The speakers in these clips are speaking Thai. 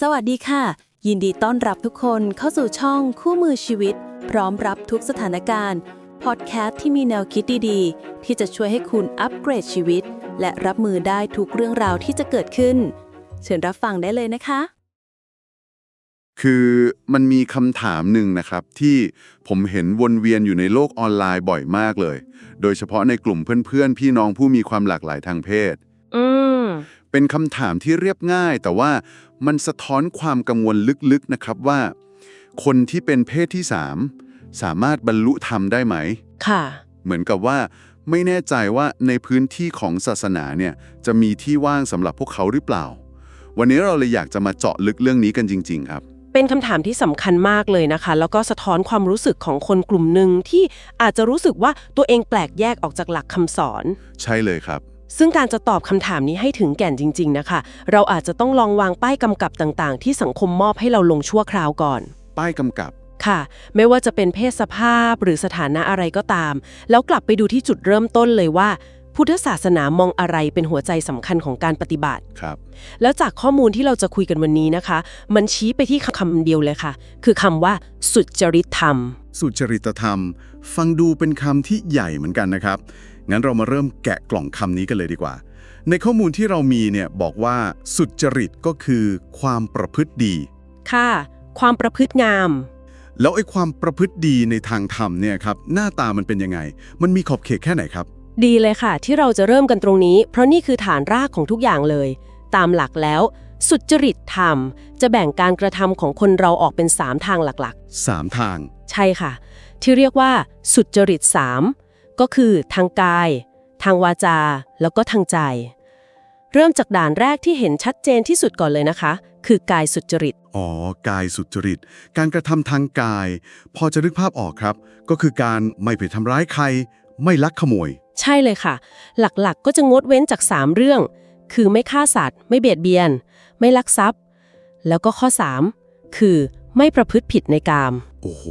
สวัสดีค่ะ ยินดีต้อนรับทุกคนเข้าสู่ช่องคู่มือชีวิต พร้อมรับทุกสถานการณ์พอดแคสต์ที่มีแนวคิดดีๆ ที่จะช่วยให้คุณอัปเกรดชีวิต และรับมือได้ทุกเรื่องราวที่จะเกิดขึ้น เชิญรับฟังได้เลยนะคะ คือมันมีคำถามหนึ่งนะครับ ที่ผมเห็นวนเวียนอยู่ในโลกออนไลน์บ่อยมากเลย โดยเฉพาะในกลุ่มเพื่อนๆ พี่น้องผู้มีความหลากหลายทางเพศ อืม เป็นคำถามที่เรียบง่าย แต่ว่ามันสะท้อนความกังวลลึกๆนะครับว่า คนที่เป็นเพศที่3สามารถบรรลุธรรมได้ไหม ค่ะ เหมือนกับว่า ไม่แน่ใจว่าในพื้นที่ของศาสนาเนี่ยจะมีที่ว่างสำหรับพวกเขาหรือเปล่า วันนี้เราเลยอยากจะมาเจาะลึกเรื่องนี้กันจริง ๆ ครับ เป็นคำถามที่สำคัญมากเลยนะคะ แล้วก็สะท้อนความรู้สึกของคนกลุ่มหนึ่งที่อาจจะรู้สึกว่าตัวเองแปลกแยกออกจากหลักคำสอน ใช่เลยครับ ซึ่งการจะตอบคำถามนี้ให้ถึงแก่นจริง ๆ นะคะ เราอาจจะต้องลองวางป้ายกำกับต่างๆ ที่สังคมมอบให้เราลงชั่วคราวก่อน ป้ายกำกับ ค่ะ ไม่ว่าจะเป็นเพศสภาพหรือสถานะอะไรก็ตาม แล้วกลับไปดูที่จุดเริ่มต้นเลยว่า พุทธศาสนามองอะไรเป็นหัวใจสำคัญของการปฏิบัติ ครับ แล้วจากข้อมูลที่เราจะคุยกันวันนี้นะคะ มันชี้ไปที่คำเดียวเลยค่ะ คือคำว่า สุจริตธรรม สุจริตธรรม ฟังดูเป็นคำที่ใหญ่เหมือนกันนะครับ งั้นเรามาเริ่มแกะกล่องคำนี้กันเลยดีกว่า ในข้อมูลที่เรามีเนี่ยบอกว่าสุจริตก็คือความประพฤติดี ค่ะ ความประพฤติงาม แล้วไอ้ความประพฤติดีในทางธรรมเนี่ยครับหน้าตามันเป็นยังไง มันมีขอบเขตแค่ไหนครับ ดีเลยค่ะ ที่เราจะเริ่มกันตรงนี้ เพราะนี่คือฐานรากของทุกอย่างเลย ตามหลักแล้ว สุจริตธรรม จะแบ่งการกระทำของคนเราออกเป็น 3 ทางหลัก3ทางๆใช่ค่ะ ที่เรียกว่า สุจริต3 ก็คือทางกาย ทางวาจา แล้วก็ทางใจ เริ่มจากด่านแรกที่เห็นชัดเจนที่สุดก่อนเลยนะคะ คือกายสุจริต อ๋อ กายสุจริต การกระทำทางกาย พอจะนึกภาพออกครับ ก็คือการไม่ไปทำร้ายใคร ไม่ลักขโมย ใช่เลยค่ะ หลักๆก็จะงดเว้นจาก 3 เรื่อง คือไม่ฆ่าสัตว์ ไม่เบียดเบียน ไม่ลักทรัพย์ แล้วก็ข้อ 3 คือไม่ประพฤติผิดในกาม โอ้โห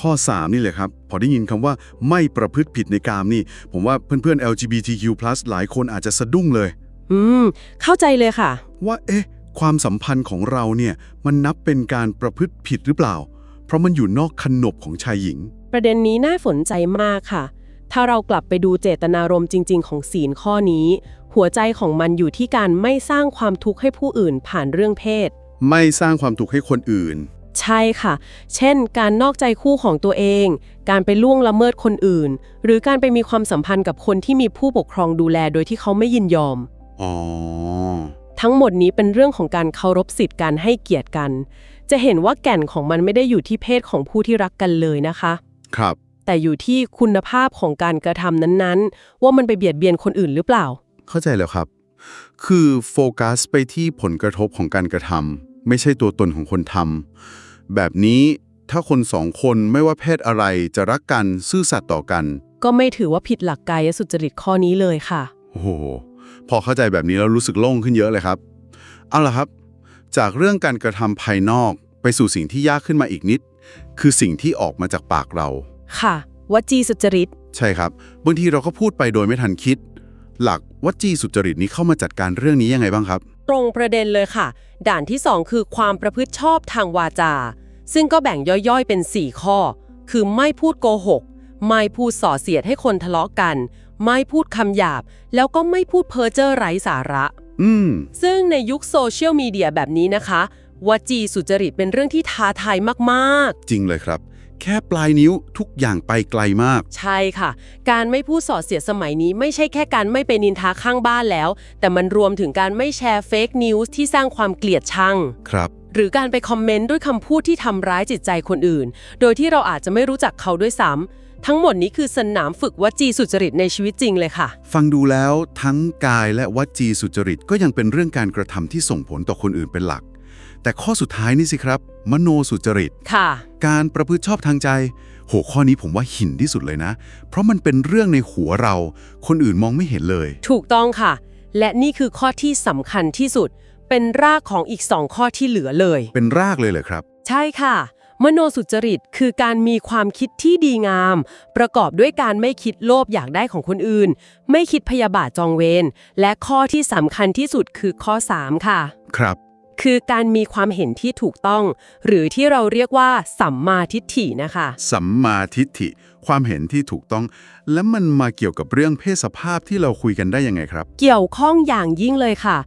ข้อ 3 นี่เลยครับ พอได้ยินคำว่าไม่ประพฤติผิดในกามนี่ ผมว่าเพื่อนๆ LGBTQ+ หลายคนอาจจะสะดุ้งเลย อืม เข้าใจเลยค่ะ ว่าเอ๊ะ ความสัมพันธ์ของเราเนี่ย มันนับเป็นการประพฤติผิดหรือเปล่า เพราะมันอยู่นอกขนบของชายหญิง ประเด็นนี้น่าสนใจมากค่ะ ถ้าเรากลับไปดูเจตนารมณ์จริง ๆ ของศีลข้อนี้ หัวใจของมันอยู่ที่การไม่สร้างความทุกข์ให้ผู้อื่นผ่านเรื่องเพศ ไม่สร้างความทุกข์ให้คนอื่น ใช่ค่ะ เช่น การนอกใจคู่ของตัวเอง การไปล่วงละเมิดคนอื่น หรือการไปมีความสัมพันธ์กับคนที่มีผู้ปกครองดูแลโดยที่เขาไม่ยินยอม อ๋อ ทั้งหมดนี้เป็นเรื่องของการเคารพสิทธิ์การให้เกียรติกัน จะเห็นว่าแก่นของมันไม่ได้อยู่ที่เพศของผู้ที่รักกันเลยนะคะ ครับ แต่อยู่ที่คุณภาพของการกระทำนั้นๆ ว่ามันไปเบียดเบียนคนอื่นหรือเปล่า เข้าใจแล้วครับ คือโฟกัสไปที่ผลกระทบของการกระทำไม่ใช่ตัวตนของคนทำ แบบนี้ถ้าคนสองคนไม่ว่าเพศอะไรจะรักกันซื่อสัตย์ต่อกัน ก็ไม่ถือว่าผิดหลักกายสุจริตข้อนี้เลยค่ะ โอ้โห พอเข้าใจแบบนี้แล้วรู้สึกโล่งขึ้นเยอะเลยครับ เอาล่ะครับ จากเรื่องการกระทำภายนอกไปสู่สิ่งที่ยากขึ้นมาอีกนิด คือสิ่งที่ออกมาจากปากเรา ค่ะวจีสุจริต ใช่ครับบางทีเราก็พูดไปโดยไม่ทันคิด หลักวจีสุจริตนี้เข้ามาจัดการเรื่องนี้ยังไงบ้างครับ ตรงประเด็นเลยค่ะ ด่านที่ 2 คือความประพฤติชอบทางวาจา ซึ่งก็แบ่งย่อยๆเป็น 4 ข้อ คือไม่พูดโกหก ไม่พูดส่อเสียดให้คนทะเลาะกัน ไม่พูดคำหยาบ แล้วก็ไม่พูดเพ้อเจ้อไร้สาระ อืม ซึ่งในยุคโซเชียลมีเดียแบบนี้นะคะวจีสุจริตเป็นเรื่องที่ท้าทายมากจริงเลยครับ แค่ปลายนิ้วทุกอย่างไปไกลมากๆใช่ค่ะ การไม่พูดส่อเสียดสมัยนี้ไม่ใช่แค่การไม่ไปนินทาข้างบ้านแล้ว แต่มันรวมถึงการไม่แชร์เฟกนิวส์ที่สร้างความเกลียดชัง ครับ หรือการไปคอมเมนต์ด้วยคำพูดที่ทำร้ายจิตใจคนอื่น โดยที่เราอาจจะไม่รู้จักเขาด้วยซ้ำทั้งหมดนี้คือสนามฝึกวจีสุจริตในชีวิตจริงเลยค่ะ ฟังดูแล้วทั้งกายและวจีสุจริตก็ยังเป็นเรื่องการกระทำที่ส่งผลต่อคนอื่นเป็นหลัก แต่ข้อสุดท้ายนี่สิครับ มโนสุจริต ค่ะ การประพฤติชอบทางใจหัวข้อนี้ผมว่าหินที่สุดเลยนะ เพราะมันเป็นเรื่องในหัวเรา คนอื่นมองไม่เห็นเลย ถูกต้องค่ะ และนี่คือข้อที่สำคัญที่สุด เป็นรากของอีกสองข้อที่เหลือเลย เป็นรากเลยเหรอครับ ใช่ค่ะ มโนสุจริตคือการมีความคิดที่ดีงาม ประกอบด้วยการไม่คิดโลภอยากได้ของคนอื่น ไม่คิดพยาบาทจองเวรและข้อที่สำคัญที่สุดคือข้อ 3 ค่ะ ครับ คือการมีความเห็นที่ถูกต้อง หรือที่เราเรียกว่าสัมมาทิฏฐินะคะ สัมมาทิฏฐิความเห็นที่ถูกต้อง แล้วมันมาเกี่ยวกับเรื่องเพศสภาพที่เราคุยกันได้ยังไงครับ เกี่ยวข้องอย่างยิ่งเลยค่ะ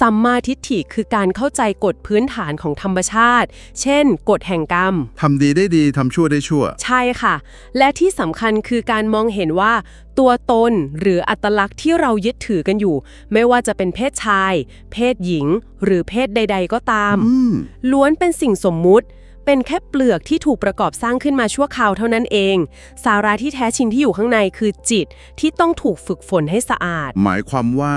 สัมมาทิฏฐิคือการเข้าใจกฎพื้นฐานของธรรมชาติ เช่น กฎแห่งกรรม ทำดีได้ดีทำชั่วได้ชั่ว ใช่ค่ะ และที่สำคัญคือการมองเห็นว่า ตัวตนหรืออัตลักษณ์ที่เรายึดถือกันอยู่ ไม่ว่าจะเป็นเพศชาย เพศหญิง หรือเพศใด ๆ ก็ตามอืมล้วนเป็นสิ่งสมมุติ เป็นแค่เปลือกที่ถูกประกอบสร้างขึ้นมาชั่วคราวเท่านั้นเอง สาระที่แท้จริงที่อยู่ข้างในคือจิตที่ต้องถูกฝึกฝนให้สะอาด หมายความว่า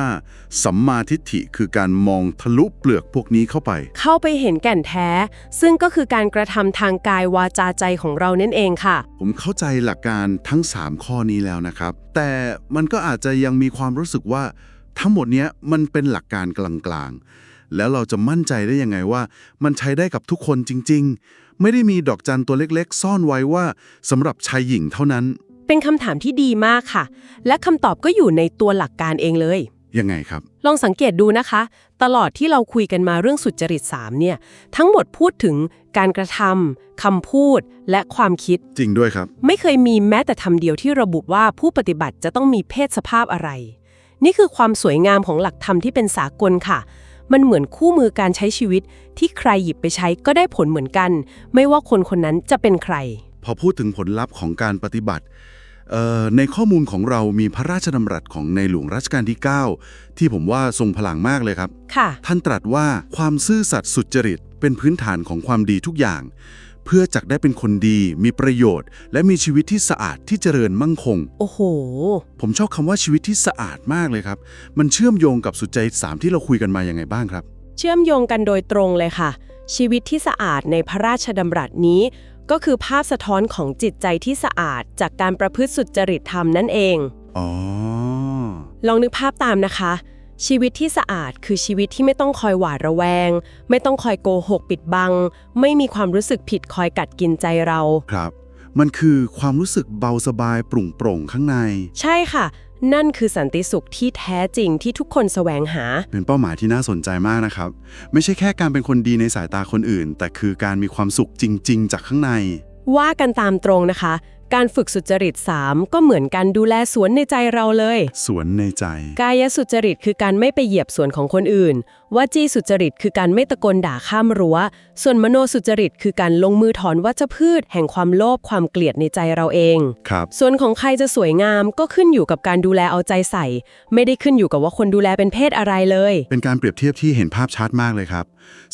สัมมาทิฏฐิคือการมองทะลุเปลือกพวกนี้เข้าไป เข้าไปเห็นแก่นแท้ ซึ่งก็คือการกระทำทางกายวาจาใจของเรานั่นเองค่ะ ผมเข้าใจหลักการทั้ง 3 ข้อนี้แล้วนะครับ แต่มันก็อาจจะยังมีความรู้สึกว่าทั้งหมดเนี้ยมันเป็นหลักการกลางๆแล้วเราจะมั่นใจได้ยังไงว่า มันใช้ได้กับทุกคนจริง ๆ ไม่ได้มีดอกจันตัวเล็กๆ ซ่อนไว้ว่าสำหรับชายหญิงเท่านั้น เป็นคำถามที่ดีมากค่ะ และคำตอบก็อยู่ในตัวหลักการเองเลย ยังไงครับ ลองสังเกตดูนะคะ ตลอดที่เราคุยกันมาเรื่องสุจริต3เนี่ย ทั้งหมดพูดถึงการกระทำคำพูดและความคิด จริงด้วยครับ ไม่เคยมีแม้แต่คำเดียวที่ระบุว่าผู้ปฏิบัติจะต้องมีเพศสภาพอะไร นี่คือความสวยงามของหลักธรรมที่เป็นสากลค่ะ มันเหมือนคู่มือการใช้ชีวิต ที่ใครหยิบไปใช้ก็ได้ผลเหมือนกัน ไม่ว่าคนคนนั้นจะเป็นใคร พอพูดถึงผลลัพธ์ของการปฏิบัติเอ่อในข้อมูลของเรามีพระราชดำรัสของในหลวงรัชกาลที่ 9 ที่ผมว่าทรงพลังมากเลยครับค่ะท่านตรัสว่าความซื่อสัตย์สุจริตเป็นพื้นฐานของความดีทุกอย่าง เพื่อจักได้เป็นคนดีมีประโยชน์ และมีชีวิตที่สะอาดที่เจริญมั่งคง โอ้โห ผมชอบคำว่าชีวิตที่สะอาดมากเลยครับ มันเชื่อมโยงกับสุจริตสามที่เราคุยกันมายังไงบ้างครับ เชื่อมโยงกันโดยตรงเลยค่ะ ชีวิตที่สะอาดในพระราชดำรัสนี้ ก็คือภาพสะท้อนของจิตใจที่สะอาด จากการประพฤติสุจริตธรรมนั่นเอง อ๋อ ลองนึกภาพตามนะคะ ชีวิตที่สะอาดคือชีวิตที่ไม่ต้องคอยหวาดระแวง ไม่ต้องคอยโกหกปิดบัง ไม่มีความรู้สึกผิดคอยกัดกินใจเรา ครับ มันคือความรู้สึกเบาสบายปรุ่งโปร่งข้างใน ใช่ค่ะ นั่นคือสันติสุขที่แท้จริงที่ทุกคนแสวงหา เป็นเป้าหมายที่น่าสนใจมากนะครับ ไม่ใช่แค่การเป็นคนดีในสายตาคนอื่น แต่คือการมีความสุขจริง ๆ จากข้างใน ว่ากันตามตรงนะคะ การฝึกสุจริต 3 ก็เหมือนการดูแลสวนในใจเราเลย สวนในใจ กายสุจริตคือการไม่ไปเหยียบสวนของคนอื่น วจีสุจริตคือการไม่ตะโกนด่าข้ามรั้ว ส่วนมโนสุจริตคือการลงมือถอนวัชพืช แห่งความโลภความเกลียดในใจเราเอง ครับ ส่วนของใครจะสวยงามก็ขึ้นอยู่กับการดูแลเอาใจใส่ ไม่ได้ขึ้นอยู่กับว่าคนดูแลเป็นเพศอะไรเลย เป็นการเปรียบเทียบที่เห็นภาพชัดมากเลยครับ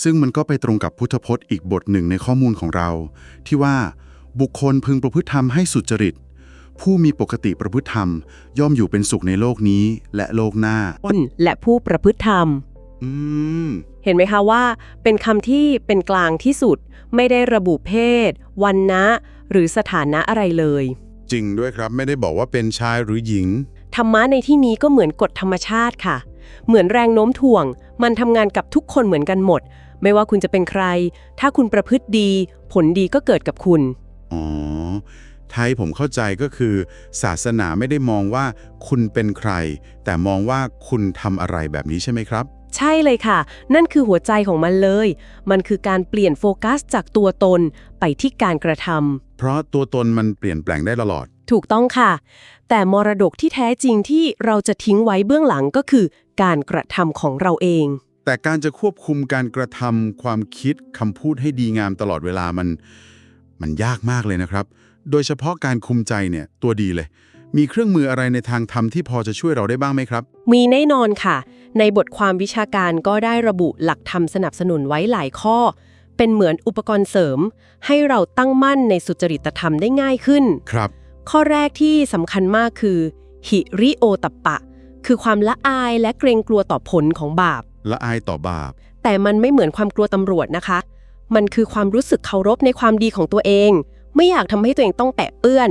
ซึ่งมันก็ไปตรงกับพุทธพจน์อีกบทหนึ่งในข้อมูลของเรา ที่ว่า บุคคลพึงประพฤติธรรมให้สุจริต ผู้มีปกติประพฤติธรรม ย่อมอยู่เป็นสุขในโลกนี้และโลกหน้าและผู้ประพฤติธรรม อืม เห็นไหมคะว่า เป็นคำที่เป็นกลางที่สุด ไม่ได้ระบุเพศวันนะ หรือสถานะอะไรเลย จริงด้วยครับไม่ได้บอกว่าเป็นชายหรือหญิง ธรรมะในที่นี้ก็เหมือนกฎธรรมชาติค่ะ เหมือนแรงโน้มถ่วง มันทำงานกับทุกคนเหมือนกันหมด ไม่ว่าคุณจะเป็นใคร ถ้าคุณประพฤติดี ผลดีก็เกิดกับคุณ อ๋อไทยผมเข้าใจก็คือ ศาสนาไม่ได้มองว่าคุณเป็นใคร แต่มองว่าคุณทำอะไรแบบนี้ใช่ไหมครับ ใช่เลยค่ะ นั่นคือหัวใจของมันเลย มันคือการเปลี่ยนโฟกัสจากตัวตนไปที่การกระทำเพราะตัวตนมันเปลี่ยนแปลงได้ตลอด ถูกต้องค่ะ แต่มรดกที่แท้จริงที่เราจะทิ้งไว้เบื้องหลังก็คือ การกระทำของเราเอง แต่การจะควบคุมการกระทำความคิดคำพูดให้ดีงามตลอดเวลามัน มันยากมากเลยนะครับ โดยเฉพาะการคุมใจเนี่ยตัวดีเลย มีเครื่องมืออะไรในทางธรรมที่พอจะช่วยเราได้บ้างไหมครับ มีแน่นอนค่ะ ในบทความวิชาการก็ได้ระบุหลักธรรมสนับสนุนไว้หลายข้อ เป็นเหมือนอุปกรณ์เสริม ให้เราตั้งมั่นในสุจริตธรรมได้ง่ายขึ้น ครับ ข้อแรกที่สำคัญมากคือ หิริโอตัปปะ คือความละอายและเกรงกลัวต่อผลของบาป ละอายต่อบาป แต่มันไม่เหมือนความกลัวตำรวจนะคะ มันคือความรู้สึกเคารพในความดีของตัวเอง ไม่อยากทำให้ตัวเองต้องแปะเปื้อน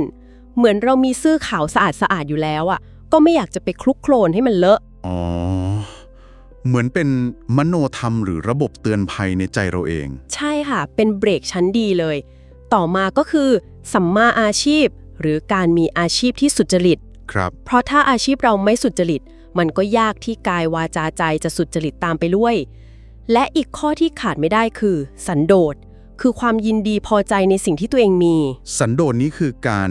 เหมือนเรามีเสื้อขาวสะอาดสะอาดๆอยู่แล้วอะ ก็ไม่อยากจะไปคลุกโคลนให้มันเลอะ อ๋อ เหมือนเป็นมโนธรรมหรือระบบเตือนภัยในใจเราเอง ใช่ค่ะ เป็นเบรกชั้นดีเลย ต่อมาก็คือสัมมาอาชีพ หรือการมีอาชีพที่สุจริต ครับ เพราะถ้าอาชีพเราไม่สุจริต มันก็ยากที่กายวาจาใจจะสุจริตตามไปด้วย และอีกข้อที่ขาดไม่ได้คือ สันโดษ คือความยินดีพอใจในสิ่งที่ตัวเองมี สันโดษนี้คือการ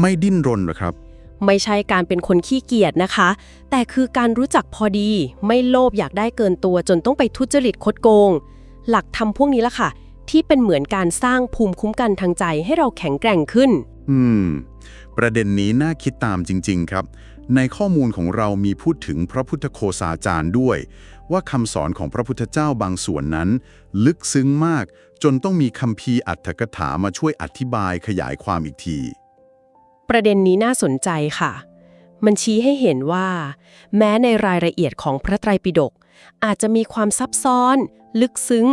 ไม่ดิ้นรนเหรอครับ ไม่ใช่การเป็นคนขี้เกียจนะคะ แต่คือการรู้จักพอดี ไม่โลภอยากได้เกินตัวจนต้องไปทุจริตคดโกง หลักธรรมพวกนี้ละค่ะ ที่เป็นเหมือนการสร้างภูมิคุ้มกันทางใจให้เราแข็งแกร่งขึ้น อืม ประเด็นนี้น่าคิดตามจริง ๆ ครับ ในข้อมูลของเรามีพูดถึงพระพุทธโคสาจารย์ด้วย ว่าคำสอนของพระพุทธเจ้าบางส่วนนั้น ลึกซึ้งมาก จนต้องมีคำพีอัตถกถามาช่วยอธิบายขยายความอีกที ประเด็นนี้น่าสนใจค่ะ มันชี้ให้เห็นว่า แม้ในรายละเอียดของพระไตรปิฎกอาจจะมีความซับซ้อน ลึกซึ้ง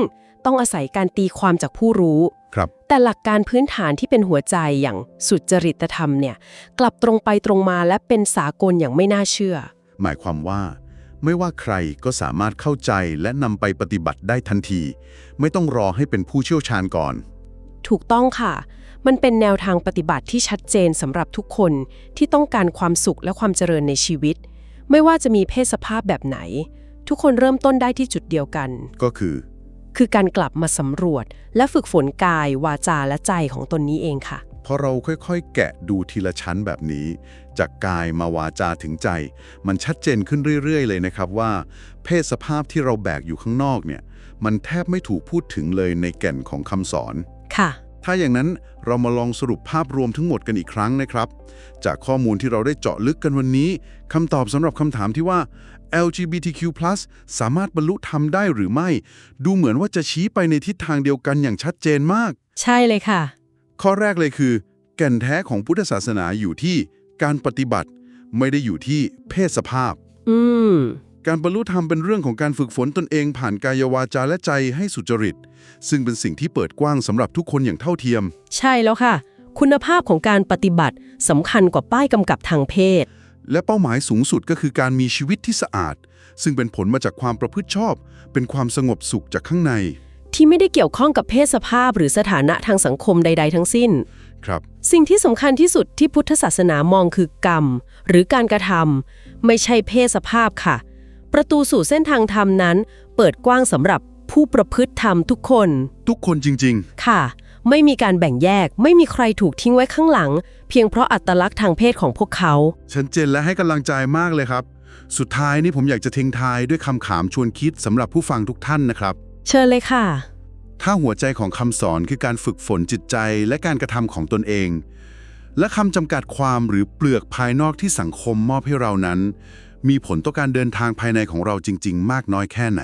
ต้องอาศัยการตีความจากผู้รู้ ครับ แต่หลักการพื้นฐานที่เป็นหัวใจอย่างสุจริตธรรมเนี่ย กลับตรงไปตรงมาและเป็นสากลอย่างไม่น่าเชื่อ หมายความว่า ไม่ว่าใครก็สามารถเข้าใจและนำไปปฏิบัติได้ทันที ไม่ต้องรอให้เป็นผู้เชี่ยวชาญก่อน ถูกต้องค่ะ มันเป็นแนวทางปฏิบัติที่ชัดเจนสำหรับทุกคนที่ต้องการความสุขและความเจริญในชีวิต ไม่ว่าจะมีเพศสภาพแบบไหน ทุกคนเริ่มต้นได้ที่จุดเดียวกัน ก็คือ คือการกลับมาสำรวจ และฝึกฝนกาย วาจาและใจของตนนี้เองค่ะ พอเราค่อยๆ แกะดูทีละชั้นแบบนี้ จากกายมาวาจาถึงใจ มันชัดเจนขึ้นเรื่อยๆ เลยนะครับว่า เพศสภาพที่เราแบกอยู่ข้างนอกเนี่ย มันแทบไม่ถูกพูดถึงเลยในแก่นของคำสอนค่ะ ถ้าอย่างนั้นเรามาลองสรุปภาพรวมทั้งหมดกันอีกครั้งนะครับ จากข้อมูลที่เราได้เจาะลึกกันวันนี้คำตอบสำหรับคำถามที่ว่า LGBTQ+ สามารถบรรลุธรรมได้หรือไม่ ดูเหมือนว่าจะชี้ไปในทิศทางเดียวกันอย่างชัดเจนมาก ใช่เลยค่ะ ข้อแรกเลยคือ แก่นแท้ของพุทธศาสนาอยู่ที่การปฏิบัติ ไม่ได้อยู่ที่เพศสภาพ อืม การบรรลุธรรมเป็นเรื่องของการฝึกฝนตนเองผ่านกายวาจาและใจให้สุจริต ซึ่งเป็นสิ่งที่เปิดกว้างสำหรับทุกคนอย่างเท่าเทียม ใช่แล้วค่ะ คุณภาพของการปฏิบัติสำคัญกว่าป้ายกำกับทางเพศ และเป้าหมายสูงสุดก็คือการมีชีวิตที่สะอาด ซึ่งเป็นผลมาจากความประพฤติชอบ เป็นความสงบสุขจากข้างใน ที่ไม่ได้เกี่ยวข้องกับเพศสภาพหรือสถานะทางสังคมใด ๆ ทั้งสิ้น ครับ สิ่งที่สำคัญที่สุดที่พุทธศาสนามองคือกรรม หรือการกระทำไม่ใช่เพศสภาพค่ะ ประตูสู่เส้นทางธรรมนั้น เปิดกว้างสำหรับผู้ประพฤติธรรมทุกคน ทุกคนจริงค่ะ ไม่มีการแบ่งแยก ไม่มีใครถูกทิ้งไว้ข้างหลัง เพียงเพราะอัตลักษณ์ทางเพศของพวกเขาๆชัดเจนและให้กำลังใจมากเลยครับ สุดท้ายนี่ผมอยากจะทิ้งท้ายด้วยคำขามชวนคิดสำหรับผู้ฟังทุกท่านนะครับ เชิญเลยค่ะ ถ้าหัวใจของคำสอนคือการฝึกฝนจิตใจและการกระทำของตนเอง และคำจำกัดความหรือเปลือกภายนอกที่สังคมมอบให้เรานั้น มีผลต่อการเดินทางภายในของเราจริง ๆ มากน้อยแค่ไหน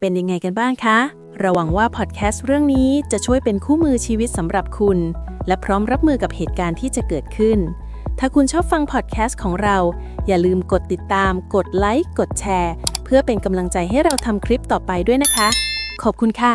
เป็นยังไงกันบ้างคะระหวังว่าพอดแคสต์เรื่องนี้จะช่วยเป็นคู่มือชีวิตสำหรับคุณ และพร้อมรับมือกับเหตุการณ์ที่จะเกิดขึ้น ถ้าคุณชอบฟังพอดแคสต์ของเรา อย่าลืมกดติดตาม กดไลค์ กดแชร์ เพื่อเป็นกำลังใจให้เราทำคลิปต่อไปด้วยนะคะ ขอบคุณค่ะ